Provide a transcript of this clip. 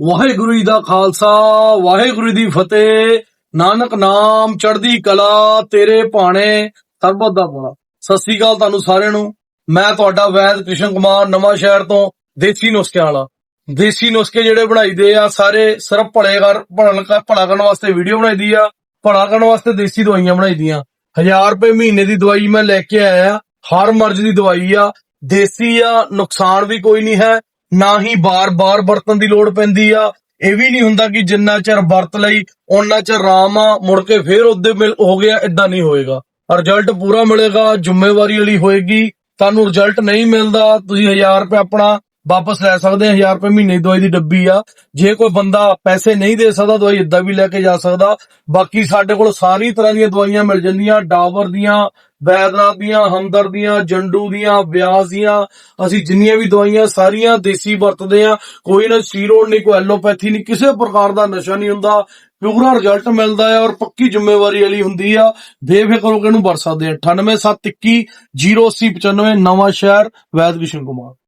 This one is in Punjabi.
ਵਾਹਿਗੁਰੂ ਜੀ ਦਾ ਖਾਲਸਾ, ਵਾਹਿਗੁਰੂ ਜੀ ਦੀ ਫਤਿਹ। ਨਾਨਕ ਨਾਮ ਚੜ੍ਹਦੀ ਕਲਾ, ਤੇਰੇ ਭਾਣੇ। ਸਰਬਤ ਦਾ ਭਲਾ ਸਤਿ ਸ੍ਰੀ ਅਕਾਲ ਤੁਹਾਨੂੰ ਸਾਰਿਆਂ ਨੂੰ। ਮੈਂ ਤੁਹਾਡਾ ਵੈਦ ਕ੍ਰਿਸ਼ਨ ਕੁਮਾਰ, ਨਵਾਂ ਸ਼ਹਿਰ ਤੋਂ ਦੇਸੀ ਨੁਸਖਿਆਂ ਵਾਲਾ। ਦੇਸੀ ਨੁਸਖੇ ਜਿਹੜੇ ਬਣਾਈਦੇ ਆ, ਸਾਰੇ ਸਿਰਫ ਭਲੇ ਕਰ ਭਲਣ ਭਲਾ ਕਰਨ ਵਾਸਤੇ ਵੀਡੀਓ ਬਣਾਈਦੀ ਆ। ਭਲਾ ਕਰਨ ਵਾਸਤੇ ਦੇਸੀ ਦਵਾਈਆਂ ਬਣਾਈਦੀਆਂ 1000 ਰੁਪਏ ਮਹੀਨੇ ਦੀ ਦਵਾਈ ਮੈਂ ਲੈ ਕੇ ਆਇਆ। ਹਰ ਮਰਜ਼ ਦੀ ਦਵਾਈ ਆ। ਦੇਸੀ ਆ, ਨੁਕਸਾਨ ਵੀ ਕੋਈ ਨਹੀਂ ਹੈ। ਨਾ ਹੀ ਬਾਰ-ਬਾਰ ਵਰਤਣ ਦੀ ਲੋੜ ਪੈਂਦੀ ਆ। ਇਹ ਵੀ ਨਹੀਂ ਹੁੰਦਾ ਕਿ ਜਿੰਨਾ ਚਿਰ ਵਰਤ ਲਈ, ਓਨਾ ਚਿਰ ਆਰਾਮ ਆ, ਮੁੜ ਕੇ ਫੇਰ ਉਹਦੇ ਮਿਲ, ਹੋ ਗਿਆ ਇਦਾਂ ਨਹੀਂ ਹੋਏਗਾ। ਰਿਜ਼ਲਟ ਪੂਰਾ ਮਿਲੇਗਾ, ਜ਼ਿੰਮੇਵਾਰੀ ਵਾਲੀ ਹੋਏਗੀ। ਤੁਹਾਨੂੰ ਰਿਜ਼ਲਟ ਨਹੀਂ ਮਿਲਦਾ, ਤੁਸੀਂ 1000 ਰੁਪਏ ਆਪਣਾ ਵਾਪਸ ਲੈ ਸਕਦੇ ਆ 1000 ਰੁਪਏ ਮਹੀਨੇ ਦੀ ਦਵਾਈ ਦੀ ਡੱਬੀ ਆ। ਜੇ ਕੋਈ ਬੰਦਾ ਪੈਸੇ ਨਹੀਂ ਦੇ ਸਕਦਾ, ਦਵਾਈ ਇਦਾਂ ਵੀ ਲੈ ਕੇ ਜਾ ਸਕਦਾ। ਬਾਕੀ ਸਾਡੇ ਕੋਲ ਸਾਰੀ ਤਰ੍ਹਾਂ ਦੀਆਂ ਦਵਾਈਆਂ ਮਿਲ ਜਾਂਦੀਆਂ, ਡਾਬਰ ਦੀਆਂ ਵੈਦਨਾਥ ਦੀਆਂ, ਹਮਦਰ ਦੀਆਂ, ਜੰਡੂ ਦੀਆਂ ਵਿਆਸ ਦੀਆਂ। ਅਸੀਂ ਜਿੰਨੀਆਂ ਵੀ ਦਵਾਈਆਂ ਸਾਰੀਆਂ ਦੇਸੀ ਵਰਤਦੇ ਆ ਕੋਈ ਨਾ ਸੀਰੋਡ ਨਹੀਂ, ਕੋਈ ਐਲੋਪੈਥੀ ਨਹੀਂ, ਕਿਸੇ ਪ੍ਰਕਾਰ ਦਾ ਨਸ਼ਾ ਨਹੀਂ ਹੁੰਦਾ। ਪੂਰਾ ਰਿਜ਼ਲਟ ਮਿਲਦਾ ਹੈ ਔਰ ਪੱਕੀ ਜ਼ਿੰਮੇਵਾਰੀ ਵਾਲੀ ਹੁੰਦੀ ਆ। ਬੇਫਿਕਰ ਹੋ ਕੇ ਇਹਨੂੰ ਵਰਤ ਸਕਦੇ ਆ 98721 08095 ਨਵਾਂ ਸ਼ਹਿਰ ਵੈਦ ਕਿਸ਼ਨ ਕੁਮਾਰ।